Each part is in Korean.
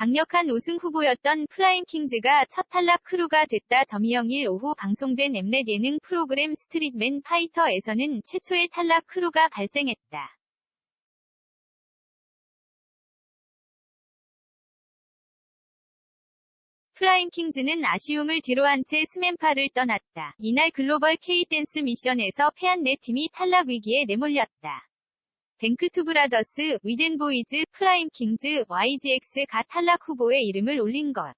강력한 우승 후보였던 프라임 킹즈가 첫 탈락 크루가 됐다. 점이영일 오후 방송된 엠넷 예능 프로그램 스트릿맨 파이터에서는 최초의 탈락 크루가 발생했다. 프라임 킹즈는 아쉬움을 뒤로한 채 스맨파를 떠났다. 이날 글로벌 K-댄스 미션에서 패한 네 팀이 탈락 위기에 내몰렸다. 뱅크투 브라더스, 위덴보이즈, 프라임 킹즈, YGX가 탈락 후보에 이름을 올린 것.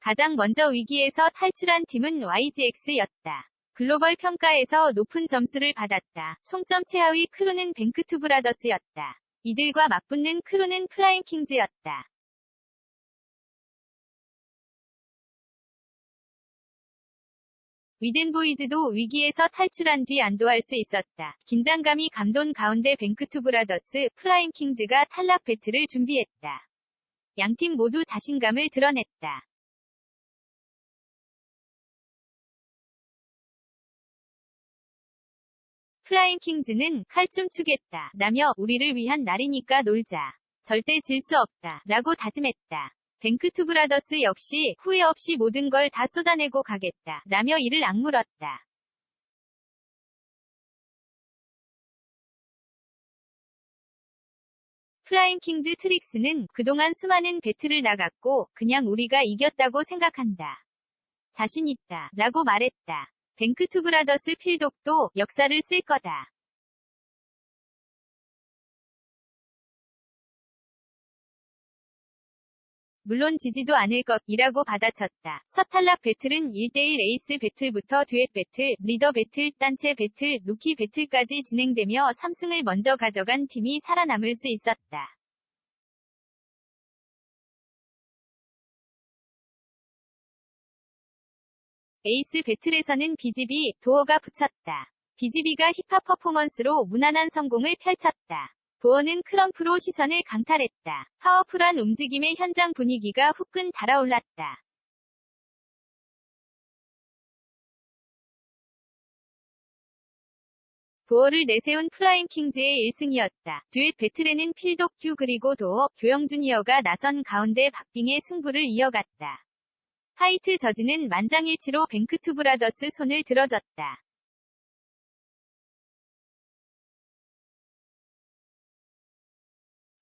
가장 먼저 위기에서 탈출한 팀은 YGX였다. 글로벌 평가에서 높은 점수를 받았다. 총점 최하위 크루는 뱅크투 브라더스였다. 이들과 맞붙는 크루는 프라임 킹즈였다. 위덴보이즈도 위기에서 탈출한 뒤 안도할 수 있었다. 긴장감이 감돈 가운데 뱅크투 브라더스, 프라임 킹즈가 탈락 배틀을 준비했다. 양팀 모두 자신감을 드러냈다. 프라임 킹즈는 칼춤 추겠다. 라며 우리를 위한 날이니까 놀자. 절대 질 수 없다. 라고 다짐했다. 뱅크투 브라더스 역시 후회 없이 모든 걸 다 쏟아내고 가겠다. 라며 이를 악물었다. 프라임 킹즈 트릭스는 그동안 수많은 배틀을 나갔고 그냥 우리가 이겼다고 생각한다. 자신 있다. 라고 말했다. 뱅크투 브라더스 필독도 역사를 쓸 거다. 물론 지지도 않을 것이라고 받아쳤다. 첫 탈락 배틀은 1대1 에이스 배틀부터 듀엣 배틀, 리더 배틀, 단체 배틀, 루키 배틀까지 진행되며 3승을 먼저 가져간 팀이 살아남을 수 있었다. 에이스 배틀에서는 BGB, 도어가 붙였다. BGB가 힙합 퍼포먼스로 무난한 성공을 펼쳤다. 도어는 크럼프로 시선을 강탈했다. 파워풀한 움직임의 현장 분위기가 후끈 달아올랐다. 도어를 내세운 프라임 킹즈의 1승이었다. 듀엣 배틀에는 필독 큐 그리고 도어, 교영 주니어가 나선 가운데 박빙의 승부를 이어갔다. 화이트 저지는 만장일치로 뱅크투 브라더스 손을 들어줬다.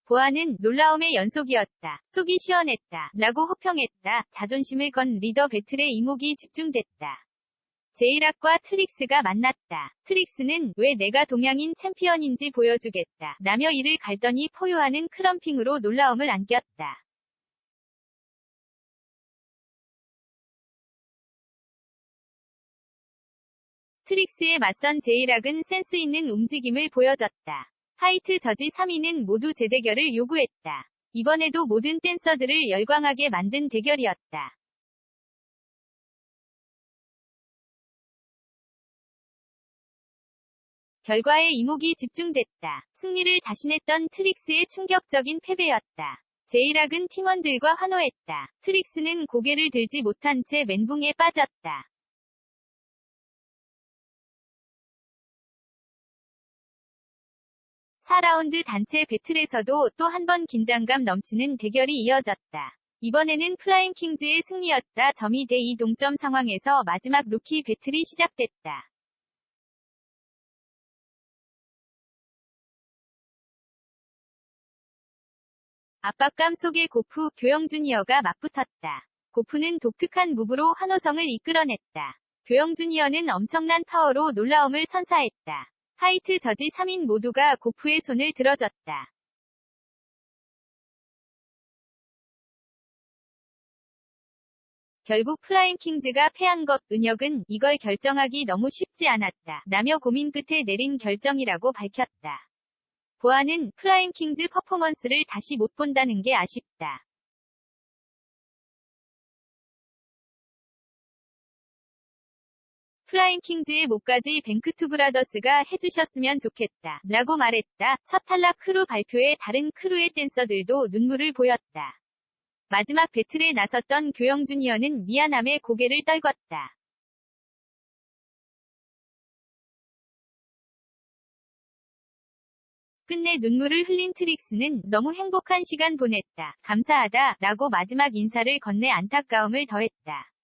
보아는 놀라움의 연속이었다. 속이 시원했다. 라고 호평했다. 자존심을 건 리더 배틀에 이목이 집중됐다. 제이락과 트릭스가 만났다. 트릭스는 왜 내가 동양인 챔피언인지 보여주겠다. 라며 이를 갈더니 포효하는 크럼핑으로 놀라움을 안겼다. 트릭스에 맞선 제이락은 센스 있는 움직임을 보여줬다. 화이트 저지 3위는 모두 재대결을 요구했다. 이번에도 모든 댄서들을 열광하게 만든 대결이었다. 결과에 이목이 집중됐다. 승리를 자신했던 트릭스의 충격적인 패배였다. 제이락은 팀원들과 환호했다. 트릭스는 고개를 들지 못한 채 멘붕에 빠졌다. 4라운드 단체 배틀에서도 또 한 번 긴장감 넘치는 대결이 이어졌다. 이번에는 프라임 킹즈의 승리였다. 점이 대2 동점 상황에서 마지막 루키 배틀이 시작됐다. 압박감 속에 고프, 교영 주니어가 맞붙었다. 고프는 독특한 무브로 환호성을 이끌어냈다. 교영 주니어는 엄청난 파워로 놀라움을 선사했다. 화이트 저지 3인 모두가 고프의 손을 들어줬다. 결국 프라임 킹즈가 패한 것, 은혁은 이걸 결정하기 너무 쉽지 않았다. 라며 고민 끝에 내린 결정이라고 밝혔다. 보아는 프라임 킹즈 퍼포먼스를 다시 못 본다는 게 아쉽다. 프라임 킹즈의 목까지 뱅크투 브라더스가 해주셨으면 좋겠다. 라고 말했다. 첫 탈락 크루 발표에 다른 크루의 댄서들도 눈물을 보였다. 마지막 배틀에 나섰던 교영 주니어는 미안함에 고개를 떨궜다. 끝내 눈물을 흘린 트릭스는 너무 행복한 시간 보냈다. 감사하다. 라고 마지막 인사를 건네 안타까움을 더했다.